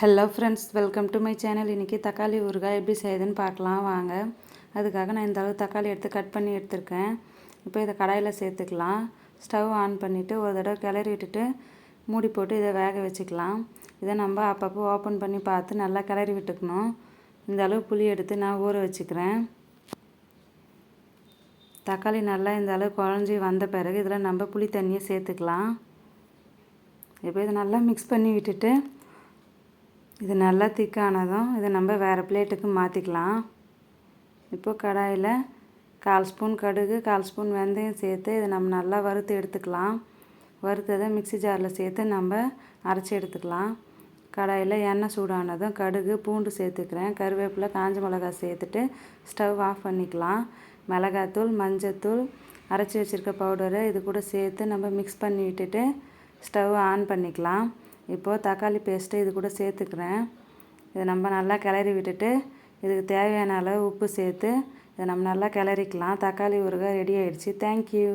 Hello friends welcome to my channel. இன்றைக்கி தக்காளி ஊறுகாய் எப்படி செய்யுதுன்னு பார்க்கலாம். வாங்க. அதுக்காக நான் இந்த அளவு தக்காளி எடுத்து கட் பண்ணி எடுத்துருக்கேன். இப்போ இதை கடாயில் சேர்த்துக்கலாம். ஸ்டவ் ஆன் பண்ணிவிட்டு ஒரு தடவை கிளறி விட்டுட்டு மூடி போட்டு இதை வேக வச்சுக்கலாம். இதை நம்ம அப்பப்போ ஓப்பன் பண்ணி பார்த்து நல்லா கிளறி விட்டுக்கணும். இந்த அளவு புளி எடுத்து நான் ஊற வச்சுக்கிறேன். தக்காளி நல்லா இந்த அளவு குழஞ்சி வந்த பிறகு இதில் நம்ம புளி தண்ணியை சேர்த்துக்கலாம். இப்போ இதை நல்லா மிக்ஸ் பண்ணி விட்டுட்டு இது நல்லா திக்கானதும் இதை நம்ம வேறு பிளேட்டுக்கு மாற்றிக்கலாம் இப்போது கடாயில் கால் ஸ்பூன் கடுகு கால் ஸ்பூன் வெந்தயம் சேர்த்து இதை நம்ம நல்லா வறுத்து எடுத்துக்கலாம். வறுத்ததை மிக்சி ஜாரில் சேர்த்து நம்ம அரைச்சி எடுத்துக்கலாம். கடாயில் எண்ணெய் சூடானதும் கடுகு பூண்டு சேர்த்துக்கிறேன். கருவேப்பிலை காஞ்ச மிளகாய் சேர்த்துட்டு ஸ்டவ் ஆஃப் பண்ணிக்கலாம். மிளகாத்தூள் மஞ்சத்தூள் அரைச்சி வச்சுருக்க பவுடரை இது கூட சேர்த்து நம்ம மிக்ஸ் பண்ணி விட்டுட்டு ஸ்டவ் ஆன் பண்ணிக்கலாம். இப்போது தக்காளி பேஸ்ட்டு இது கூட சேர்த்துக்கிறேன். இதை நம்ம நல்லா கிளறி விட்டுட்டு இதுக்கு தேவையான அளவு உப்பு சேர்த்து இதை நம்ம நல்லா கிளறிக்கலாம். தக்காளி ஊறுகாய் ரெடி ஆகிடுச்சி தேங்க்யூ